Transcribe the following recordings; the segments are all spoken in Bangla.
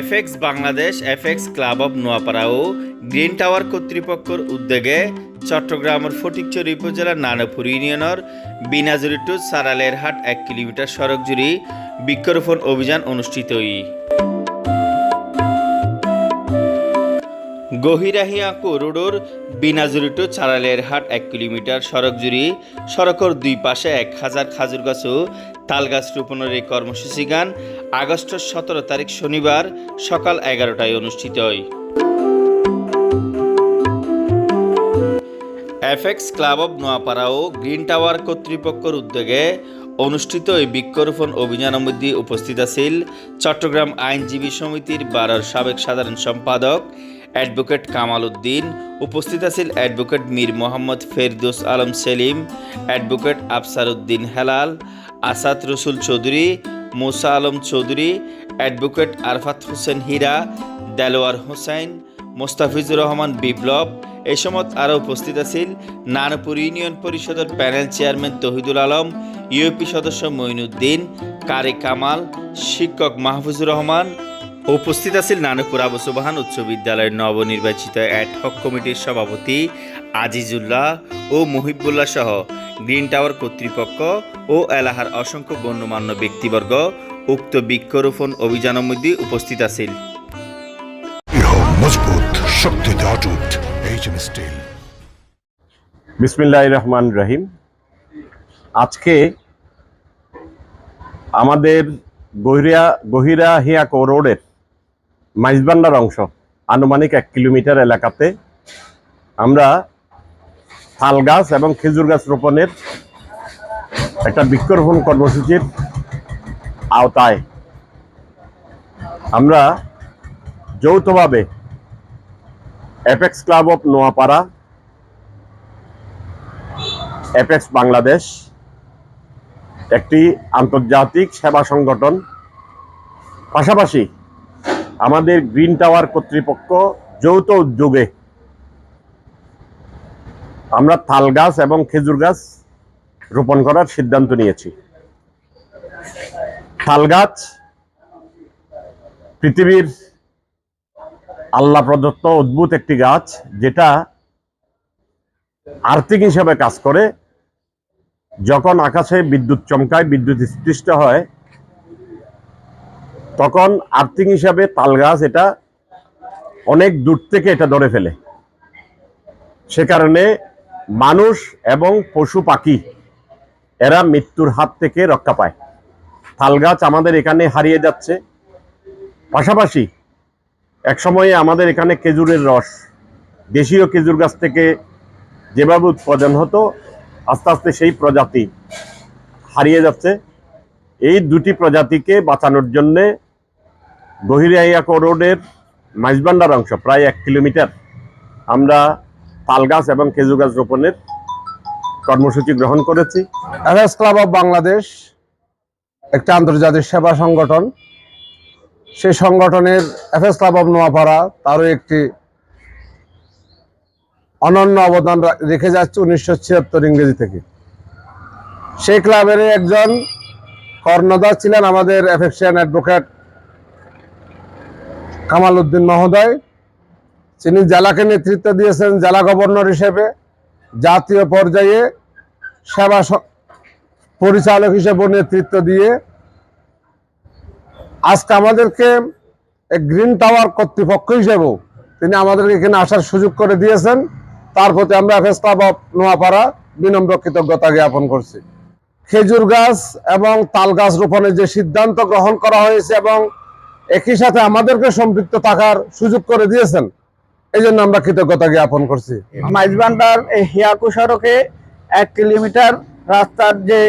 Apex Bangladesh, Apex club of Noapara O green tower কর্তৃপক্ষের উদ্যোগে চট্টগ্রামের ফটিকচুরি উপজেলার নানপুর ইউনিয়নের বিনাজুরি টু সারালের হাট এক কিলোমিটার সড়ক জুড়ে বৃক্ষরোপণ অভিযান অনুষ্ঠিত হই। গহিরাহিয়া রোডর বিনাজুরি টু চারালের হাট এক কিলোমিটার সড়ক জুড়ে সড়কের দুই পাশে এক হাজার খাজুর গাছ ও তাল রোপণের এই কর্মসূচি গান আগস্টের সতেরো তারিখ শনিবার সকাল এগারোটায় অনুষ্ঠিত হয়। এফএক্স ক্লাব অব নোয়াপাড়া ও গ্রিন টাওয়ার কর্তৃপক্ষের উদ্যোগে অনুষ্ঠিত এই বৃক্ষরোপণ অভিযানের মধ্যে উপস্থিত আছিল চট্টগ্রাম আইনজীবী সমিতির বারোর সাবেক সাধারণ সম্পাদক অ্যাডভোকেট কামাল উদ্দিন। উপস্থিত আছিল advocate Mir Mohammad Ferdous Alam Selim, advocate Afsar Uddin Helal, Asad Rasul Chowdhury, Musa Alam Chowdhury, advocate Arfat Hossain Hira, Delwar Hossain, Mostafizur Rahman Biplob. এই সময় আরও উপস্থিত আছিল নানপুর ইউনিয়ন পরিষদের panel chairman Tohidul Alam, UP সদস্য মঈনুদ্দিন, কারি কামাল, শিক্ষক মাহফুজুর রহমান উপস্থিত আছিল নানপুর আবু সুবাহান উচ্চ বিদ্যালয়ের নবনির্বাচিত অ্যাডহক কমিটির সভাপতি আজিজুল্লাহ ও মুহিবুল্লাহ সহ গ্রিন টাওয়ার কর্তৃপক্ষ ও এলাহার অসংখ্য গণ্যমান্য ব্যক্তিবর্গ উক্ত বৃক্ষরোপণ অভিযানের মধ্যে উপস্থিত আছিল দৃঢ় মজবুত শক্তিতে অটুট এইচএম স্টিল বিসমিল্লাহ রহমান রহিম। আজকে আমাদের গহিরা গহিরা হিয়াকো রোডের মাইজবান্ডার অংশ, আনুমানিক এক কিলোমিটার এলাকাতে আমরা তাল গাছ এবং খেজুর গাছ রোপণের একটা বৃক্ষরোপণ কর্মসূচির আওতায় আমরা যৌথভাবে Apex club of Noapara Apex Bangladesh একটি আন্তর্জাতিক সেবা সংগঠন, পাশাপাশি আমাদের গ্রিন টাওয়ার কর্তৃপক্ষ যৌথ উদ্যোগে আমরা তাল গাছ এবং খেজুর গাছ রোপণ করার সিদ্ধান্ত নিয়েছি। তাল গাছ পৃথিবীর আল্লাহ প্রদত্ত অদ্ভুত একটি গাছ যেটা আর্থিক হিসাবে কাজ করে। যখন আকাশে বিদ্যুৎ চমকায়, বিদ্যুৎ স্পৃষ্ট হয় তখন আর্থিক হিসাবে তাল গাছ এটা অনেক দূর থেকে এটা ধরে ফেলে। সে কারণে মানুষ এবং পশু পাখি, এরা মৃত্যুর হাত থেকে রক্ষা পায়। তাল গাছ আমাদের এখানে হারিয়ে যাচ্ছে। পাশাপাশি এক সময়ে আমাদের এখানে খেজুরের রস, দেশীয় খেজুর গাছ থেকে যেভাবে উৎপাদন হতো, আস্তে আস্তে সেই প্রজাতি হারিয়ে যাচ্ছে। এই দুটি প্রজাতিকে বাঁচানোর জন্যে গহিরিয়াকো রোডের মাইজবান্ডার অংশ, প্রায় এক কিলোমিটার। আমরা তাল গাছ এবং খেজুর গাছ রোপণের কর্মসূচি গ্রহণ করেছি। এফএস ক্লাব অফ বাংলাদেশ একটা আন্তর্জাতিক সেবা সংগঠন। সেই সংগঠনের এফএস ক্লাব অফ নোয়াপাড়া তারও একটি অনন্য অবদান রেখে যাচ্ছে উনিশশো ছিয়াত্তর ইংরেজি থেকে। সেই ক্লাবের একজন কর্ণধার ছিলেন আমাদের এফেকশিয়ান অ্যাডভোকেট কামাল উদ্দিন মহোদয়। তিনি জেলাকে নেতৃত্ব দিয়েছেন জেলা গভর্নর হিসেবে, জাতীয় পর্যায়ে সেবা পরিচালক হিসেবে নেতৃত্ব দিয়ে। আজকে আমাদেরকে গ্রিন টাওয়ার কর্তৃপক্ষ হিসেবেও তিনি আমাদেরকে এখানে আসার সুযোগ করে দিয়েছেন। তার প্রতি আমরা অফ নোয়াপাড়া বিনম্র কৃতজ্ঞতা জ্ঞাপন করছি। খেজুর গাছ এবং তাল গাছ রোপণের যে সিদ্ধান্ত গ্রহণ করা হয়েছে এবং একই সাথে আমাদেরকে সম্পৃক্ত থাকার সুযোগ করে দিয়েছেন এই জন্য আমরা কৃতজ্ঞতা জ্ঞাপন করছি। মাইজবান্ডার এই হিয়াকু সড়কে এক কিলোমিটার রাস্তার যে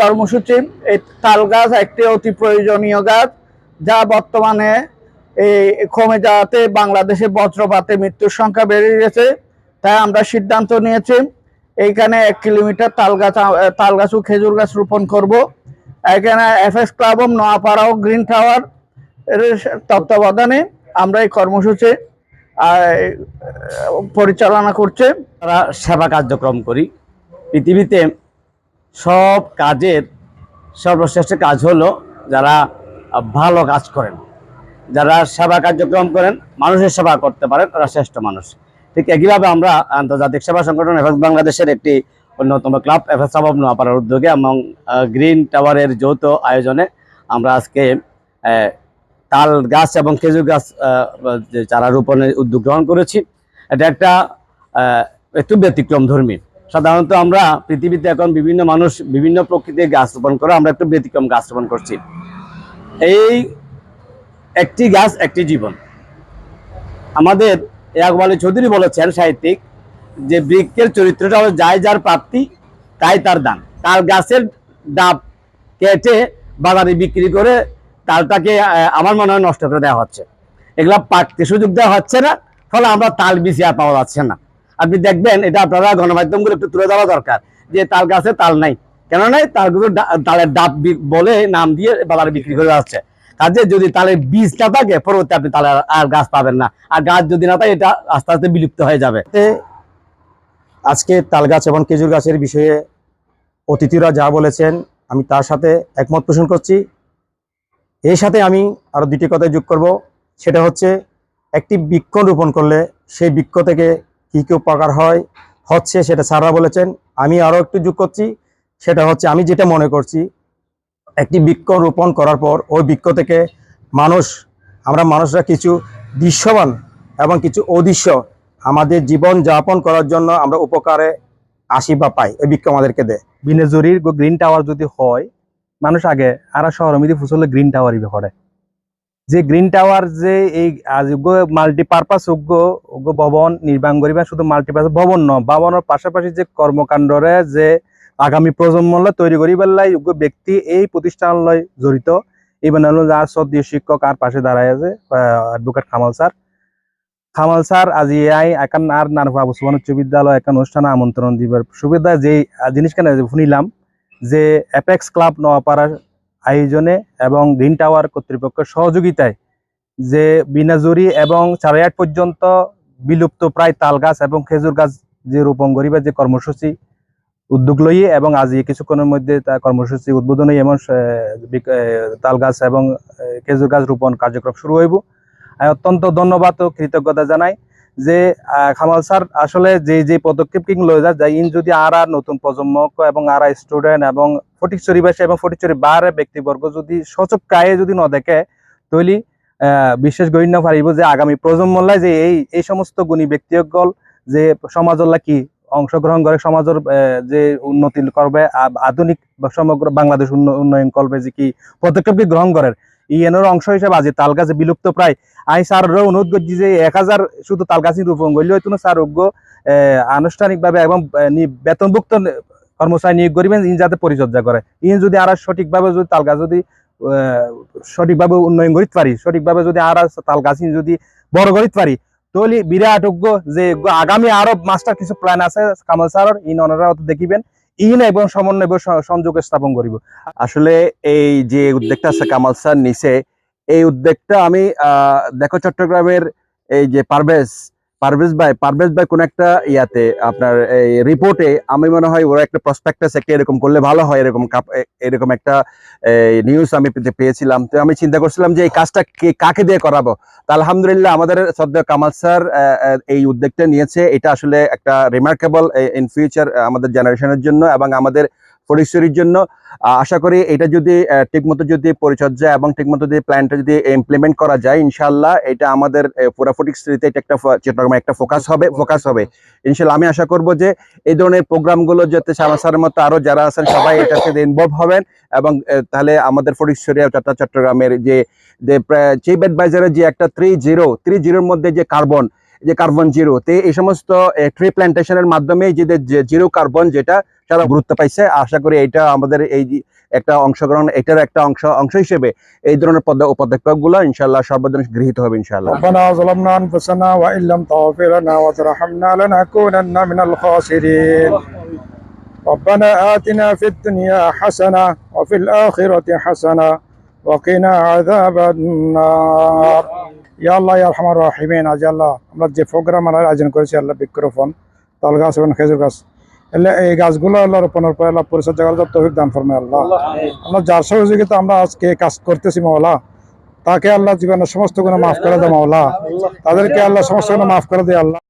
কর্মসূচি এই তাল গাছ একটি অতি প্রয়োজনীয় গাছ, যা বর্তমানে এই কমে যাওয়াতে বাংলাদেশে বজ্রপাতে মৃত্যুর সংখ্যা বেড়ে গেছে, তাই আমরা সিদ্ধান্ত নিয়েছি এইখানে এক কিলোমিটার তাল গাছ তাল গাছ ও খেজুর গাছ রোপণ করব। এখানে এফএস ক্লাব নোয়াপাড়া ও গ্রিন টাওয়ার এর তত্ত্বাবধানে আমরা এই কর্মসূচি পরিচালনা করছে। তারা সেবা কার্যক্রম করি। পৃথিবীতে সব কাজের সর্বশ্রেষ্ঠ কাজ হলো যারা ভালো কাজ করেন, যারা সেবা কার্যক্রম করেন, মানুষের সেবা করতে পারেন, তারা শ্রেষ্ঠ মানুষ। ঠিক একইভাবে আমরা আন্তর্জাতিক সেবা সংগঠন এফএস বাংলাদেশের একটি অন্যতম ক্লাব, এফএস সাবাব নোয়াপাড়ার উদ্যোগে এবং গ্রিন টাওয়ারের যৌথ আয়োজনে আমরা আজকে তাল গাছ এবং খেজুর গাছ চারা রোপণের উদ্যোগ গ্রহণ করেছি। এটা একটা একটু ব্যতিক্রম ধর্মী। সাধারণত আমরা পৃথিবীতে এখন বিভিন্ন মানুষ বিভিন্ন প্রকৃতির গাছ রোপণ করে আমরা একটু ব্যতিক্রম গাছ রোপণ করছি। এই একটি গাছ, একটি জীবন। আমাদের ইয়াকুব আলী চৌধুরী বলেছেন সাহিত্যিক, যে বৃক্ষের চরিত্রটা হলো যাই যার প্রাপ্তি, তাই তার দান। তার গাছের ডাব কেটে বাজারে বিক্রি করে তালটাকে আমার মনে হয় নষ্ট করে দেওয়া হচ্ছে। এগুলা পাকতে সুযোগ দেওয়া হচ্ছে না, ফলে আমরা তাল বিচি আর পাওয়া যাচ্ছে না। আপনি দেখবেন, এটা আপনারা গণমাধ্যমগুলো একটু তুলে দেওয়া দরকার, যে তাল গাছে তাল নাই। কেন নাই তালগুলো তালের ডাব বলে নাম দিয়ে বাজারে বিক্রি করে যাচ্ছে। কাজে যদি তালের বীজ না থাকে, পরবর্তী আপনি তালের আর গাছ পাবেন না। আর গাছ যদি না থাকে, এটা আস্তে আস্তে বিলুপ্ত হয়ে যাবে। আজকে তাল গাছ এবং খেজুর গাছের বিষয়ে অতিথিরা যা বলেছেন, আমি তার সাথে একমত পোষণ করছি। এর সাথে আমি আরও দুটি কথা যোগ করব। সেটা হচ্ছে, একটি বৃক্ষ রোপণ করলে সেই বৃক্ষ থেকে কী কী উপকার হয়, হচ্ছে সেটা স্যাররা বলেছেন। আমি আরও একটু যোগ করছি। সেটা হচ্ছে, আমি যেটা মনে করছি একটি বৃক্ষ রোপণ করার পর ওই বৃক্ষ থেকে মানুষ, আমরা মানুষরা কিছু দৃশ্যমান এবং কিছু অদৃশ্য আমাদের জীবন যাপন করার জন্য আমরা উপকারে আসি বা পাই। ওই বৃক্ষ আমাদেরকে দেয়। বিনেজুরির গ্রিন টাওয়ার যদি হয়, মানুষ আগে আর শহর মিদি ফুসলে গ্রিন টাওয়ারই করে। যে গ্রিন টাওয়ার যে এই যোগ্য মাল্টিপারপাস যোগ্য ভবন নির্মাণ করিবা, শুধু মাল্টিপারপাস ভবন ন ভবনের পাশাপাশি যে কর্মকাণ্ডরে যে আগামী প্রজন্মলৈ তৈরি করি পেলাই ব্যক্তি এই প্রতিষ্ঠানলৈ জড়িত। এই যার সদীয় শিক্ষক আর পাশে দাঁড়ায় আছে advocate Kamal sir Kamal sir আজি আই একান আর নারফা বসুমান উচ্চ বিদ্যালয় একান অনুষ্ঠানে আমন্ত্রণ দিবার সুবিধা যে জিনিস কেন শুনিলাম যে অ্যাপেক্স ক্লাব নোয়াপাড়ার আয়োজনে এবং গ্রিন টাওয়ার কর্তৃপক্ষের সহযোগিতায় যে বিনাজুরি এবং চারাইয়াট পর্যন্ত বিলুপ্ত প্রায় তাল গাছ এবং খেজুর গাছ যে রোপণ করিবার যে কর্মসূচি উদ্যোগ লইয়ে এবং আজি কিছুক্ষণের মধ্যে তা কর্মসূচি উদ্বোধন এমন তাল গাছ এবং খেজুর গাছ রোপণ কার্যক্রম শুরু হইব। আমি অত্যন্ত ধন্যবাদ ও কৃতজ্ঞতা জানাই যে কামাল স্যার আসলে যে যে পদক্ষেপ কিং লয়ে যায় যাই ইন যদি আর আর নতুন প্রজন্ম এবং আর স্টুডেন্ট এবং ফটিকচুরিবাসী এবং ফটিকচুরি বারে ব্যক্তিবর্গ যদি সচক কায়ে যদি ন দেখে, তৈলি বিশেষ গণ্য পারিব যে আগামী প্রজন্মলাই যে এই এই সমস্ত গুণী ব্যক্তিসকল যে সমাজল্লা কি অংশগ্রহণ করে সমাজের যে উন্নতি করবে আধুনিক সমগ্র বাংলাদেশ উন্ন- উন্নয়ন করবে, যে কি পদক্ষেপ গ্রহণ করেন। ই এনের অংশ হিসেবে আজি তাল গাছে বিলুপ্ত প্রায়। আই স্যার অনুরোধ করছি যে এক হাজার শুধু তাল গাছই করলে হয়তো স্যার অজ্ঞ আনুষ্ঠানিকভাবে এবং বেতনভুক্ত কর্মচারী নিয়োগ করিবেন, ইন যাতে পরিচর্যা করে। ইন যদি আর সঠিকভাবে যদি তাল গাছ যদি সঠিকভাবে উন্নয়ন করিতে পারি, সঠিকভাবে যদি আর তাল গাছ যদি বড় করিতে পারি তাহলে বিরাট অজ্ঞ যে আগামী আরও মাস্টার কিছু প্ল্যান আছে, কামাল স্যারের, ইন অত দেখিবেন। ইন এবং সমন্বয় সংযোগ স্থাপন করিব। আসলে এই যে উদ্যোগটা আছে কামাল স্যার নিচে এই উদ্যোগটা আমি দেখো চট্টগ্রামের এই যে পারভেজ পারভেজ ভাই পারভেজ ভাই কোন একটা ইয়াতে আপনার এই রিপোর্টে আমি মনে হয় ওরা একটা প্রসপেক্টাস একটা এরকম করলে ভালো হয়, এরকম এরকম একটা নিউজ আমি পেয়েছিলাম। তো আমি চিন্তা করছিলাম যে এই কাজটা কাকে দিয়ে করাবো? তা আলহামদুলিল্লাহ আমাদের শ্রদ্ধা কামাল স্যার এই উদ্যোগটা নিয়েছে। এটা আসলে একটা রিমার্কেবল ইন ফিউচার আমাদের জেনারেশনের জন্য এবং আমাদের ফরিশ্বরীর জন্য। আশা করি এটা যদি ঠিকমতো যদি পরিচর্যা এবং ঠিকমতো যদি প্ল্যানটা যদি ইমপ্লিমেন্ট করা যায় ইনশাল্লাহ এটা আমাদের পুরা ফটিকশ্রীতে এটা একটা চট্টগ্রামে একটা ফোকাস হবে ফোকাস হবে। ইনশাল্লাহ আমি আশা করব যে এই ধরনের প্রোগ্রামগুলো যাতে শ্যামা স্যারের মতো আরও যারা আছেন সবাই এটার সাথে ইনভলভ হবেন এবং তাহলে আমাদের চট্ট- চট্টগ্রামের যে যে চিফ অ্যাডভাইজারের যে একটা থ্রি জিরো থ্রি জিরোর মধ্যে যে কার্বন যে কার্বন জিরো তে এই সমস্ত ট্রি প্ল্যান্টেশনের মাধ্যমে যে জিরো কার্বন যেটা সারা গুরুত্ব পাইছে আশা করি এটা আমাদের এই যে একটা অংশগ্রহণ এটার একটা অংশ অংশ হিসেবে এই ধরনের পদ- পদক্ষেপ গুলো ইনশাল্লাহ সর্বজন গৃহীত হবে ইনশাল্লাহ ربنا ظلمنا أنفسنا وإن لم تغفر لنا وترحمنا لنكونن من الخاسرين ربنا آتنا في الدنيا حسنة وفي الآخرة حسنة وقنا عذاب النار ইয়া আল্লাহ রাহিমিন আজ আল্লাহ আমরা যে প্রোগ্রাম আমরা আয়োজন করেছি আল্লাহ বৃক্ষরোপণ তাল গাছ এবং খেজুর গাছ। এলে এই গাছগুলো আল্লাহ রোপণের পরে আল্লাহ পরিচর্যা করার তৌফিক দান ফরমে আল্লাহ। আমরা যার সহযোগিতা আমরা আজকে কাজ করতেছি মাওলা তাকে আল্লাহ জীবনের সমস্ত গুণ মাফ করে দেয় মাওলা। তাদেরকে আল্লাহ সমস্ত গুণ মাফ করে দেয় আল্লাহ।